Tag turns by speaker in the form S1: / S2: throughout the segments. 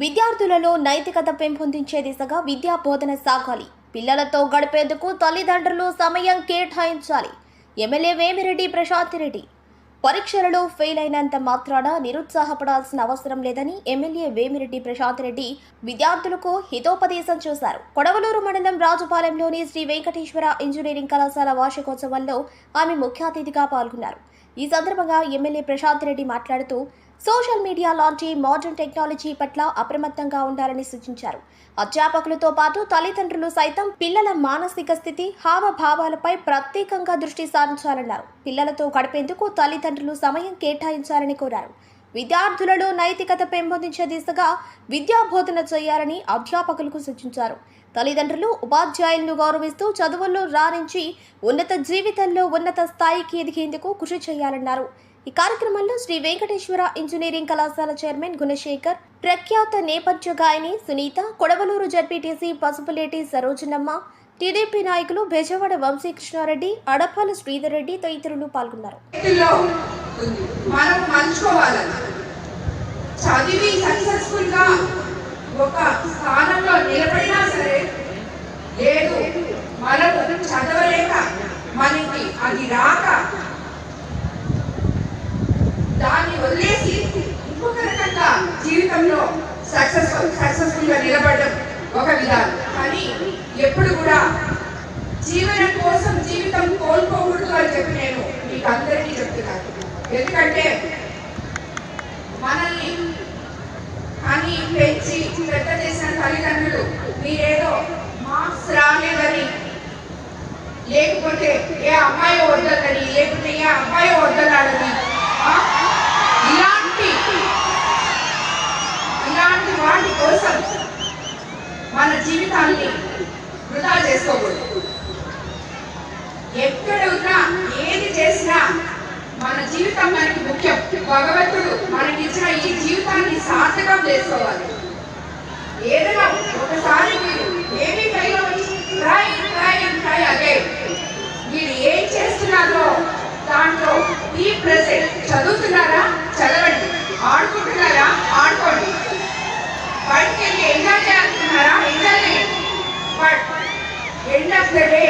S1: విద్యార్థులలో నైతికత పెంపొందించే దిశగా విద్యా బోధన సాగాలి. పిల్లలతో గడిపేందుకు తల్లిదండ్రులు సమయం కేటాయించాలి. ఎమ్మెల్యే వేమిరెడ్డి ప్రశాంత్ రెడ్డి. పరీక్షలలో ఫెయిల్ అయినంత మాత్రాన నిరుత్సాహపడాల్సిన అవసరం లేదని ఎమ్మెల్యే వేమిరెడ్డి ప్రశాంత్ రెడ్డి విద్యార్థులకు హితోపదేశం చేశారు. కొడవలూరు మండలం రాజుపాలెంలోని శ్రీ వెంకటేశ్వర ఇంజనీరింగ్ కళాశాల వార్షికోత్సవంలో ఆమె ముఖ్య అతిథిగా పాల్గొన్నారు. ఈ సందర్భంగా ఎమ్మెల్యే ప్రశాంత్ రెడ్డి మాట్లాడుతూ సోషల్ మీడియా లాంటి మోడర్న్ టెక్నాలజీ పట్ల అప్రమత్తంగా ఉండాలని సూచించారు. అధ్యాపకులతో పాటు తల్లిదండ్రులు సైతం పిల్లల మానసిక స్థితి హావభావాలపై ప్రత్యేకంగా దృష్టి సారించాలన్నారు. పిల్లలతో గడిపేందుకు తల్లిదండ్రులు సమయం కేటాయించాలని కోరారు. విద్యార్థులలో నైతికత పెంపొందించే దిశగా విద్యా బోధన చేయాలని అధ్యాపకులకు సూచించారు. తల్లిదండ్రులు ఉపాధ్యాయులను గౌరవిస్తూ చదువుల్లో రాణించి ఉన్నత జీవితంలో ఉన్నత స్థాయికి ఎదిగేందుకు కృషి చేయాలన్నారు. ఈ కార్యక్రమంలో శ్రీ వెంకటేశ్వర ఇంజనీరింగ్ కళాశాల చైర్మన్ గుణశేఖర్ ప్రఖ్యాత నేపథ్య గాయని సునీత కొడవలూరు జడ్పీటీసీ పసుపులేటి సరోజనమ్మ టీడీపీ నాయకులు బెజవాడ వంశీకృష్ణారెడ్డి అడపాల శ్రీధర్ రెడ్డి తదితరులు పాల్గొన్నారు.
S2: చదివి సక్సెస్ఫుల్గా ఒక స్థానంలో నిలబడినా సరే లేదు చదవలేక మనకి అది రాక జీవితంలో సక్సెస్ఫుల్ సక్సెస్ఫుల్గా నిలబడడం ఒక విధానం. కానీ ఎప్పుడు కూడా జీవనం కోసం జీవితం కోల్పోకూడదు అని చెప్పి నేను మీకు అందరికీ చెప్తున్నాను. ఎందుకంటే మనల్ని అని పెంచి పెద్ద చేసిన తల్లిదండ్రులు మీరేదో మార్క్స్ రాలేదని లేకపోతే ఏ అమ్మాయి వద్దలని లేకపోతే ఏ అబ్బాయి వద్దలాడని ఆ? ఇలాంటి ఇలాంటి వాటి కోసం మన జీవితాన్ని వృధా చేసుకోకూడదు ఎక్కడ ఉన్నా ఏది చేసినా మన జీవితం మనకి ముఖ్యం భగవంతుడు మనకి ఇచ్చిన ఈ జీవితాన్ని సార్థకం చేసుకోవాలి. ఏదైనా ఒకసారి మీరు ఏమి ఫెయిల్ ట్రై ట్రై ట్రై మీరు ఏం చేస్తున్నారో దాంట్లో ఈ ప్రెసెంట్ చదువుతున్నారా? చదవండి. ఆడుకుంటున్నారా? ఆడుకోండి. బయటికి వెళ్ళి ఎంజాయ్ చేస్తున్నారా ఎంజాయ్ చేయండి but end of the day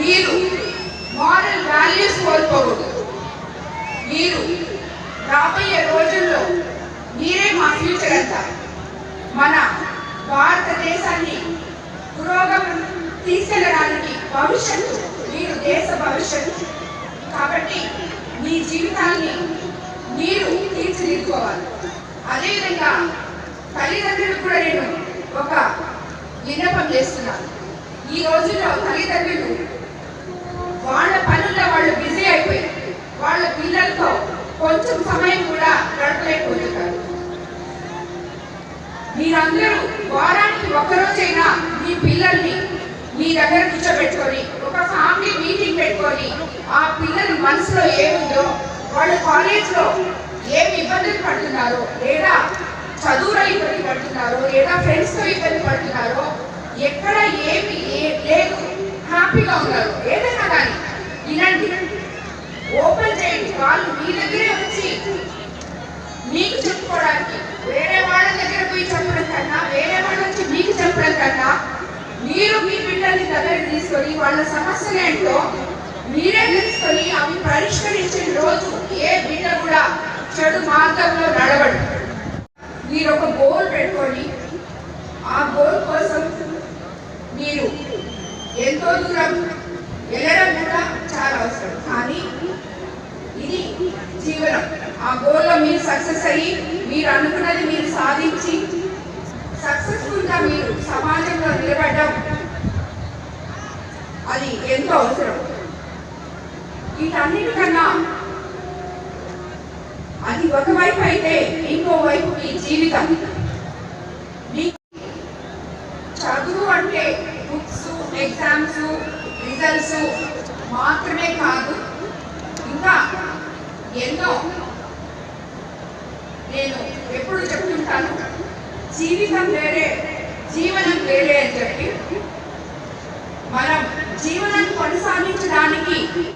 S2: మీరు మారల్ వాల్యూస్ కోల్పోకూడదు. మీరు రాబోయే రోజుల్లో మీరే మా ఫ్యూచర్ అంతా మన భారతదేశాన్ని పురోగమనం తీసుకెళ్ళడానికి భవిష్యత్తు మీరు దేశ భవిష్యత్తు. కాబట్టి మీ జీవితాన్ని మీరు తీర్చిదిద్దుకోవాలి. అదేవిధంగా తల్లిదండ్రులకు కూడా నేను ఒక విన్నపం చేస్తున్నాను. ఈ రోజుల్లో తల్లిదండ్రులు వాళ్ళ పనుల్లో వాళ్ళు బిజీ అయిపోయారు. వాళ్ళ పిల్లలతో కొంచెం సమయం కూడా గడపలేకపోతున్నారు. మీరందరూ వారానికి ఒకరోజైనా మీ పిల్లల్ని మీ దగ్గర కూర్చోబెట్టుకొని ఒక ఫ్యామిలీ మీటింగ్ పెట్టుకొని ఆ పిల్లల మనసులో ఏముందో వాళ్ళు కాలేజ్లో ఏమి ఇబ్బందులు పడుతున్నారో లేదా చదువులో ఇబ్బంది పడుతున్నారో లేదా ఫ్రెండ్స్తో ఇబ్బంది పడుతున్నారో ఎక్కడ ఏమి ఏ- లేదు హ్యాపీగా ఉన్నారు ఏదైనా కానీ. వినండి ఓపెన్ చేయండి వాళ్ళు మీ దగ్గరే వచ్చి మీకు చెప్పుకోవడానికి వేరే వాళ్ళ దగ్గర పోయి చెప్పడం కన్నా వేరే వాళ్ళ వచ్చి మీకు చెప్పడం కన్నా తెలుసుకొని వాళ్ళ సమస్యలు ఏంటో మీరే తెలుసుకొని అవి పరిష్కరించిన రోజు ఏ బిడ్డ కూడా చెడు మార్గంలో నడవడు. మీరు ఒక గోల్ పెట్టుకొని ఆ గోల్ కోసం మీరు ఎంతో దూరం వెళ్ళడం కూడా చాలా అవసరం. కానీ ఇది జీవనం. ఆ గోల్లో మీరు సక్సెస్ అయ్యి మీరు అనుకున్నది మీరు సాధించి సక్సెస్ఫుల్గా మీరు సమాజంలో నిలబడడం అది ఎంతో అవసరం వీటన్నిటికన్నా అది ఒకవైపు అయితే ఇంకో వైపు మీ జీవితం. చదువు అంటే బుక్స్ ఎగ్జామ్స్ రిజల్ట్స్ మాత్రమే కాదు ఇంకా ఎన్నో నేను ఎప్పుడు చెప్తుంటాను జీవితం వేరే జీవనం వేరే అని చెప్పి. మనం జీవనం కొనసాగించడానికి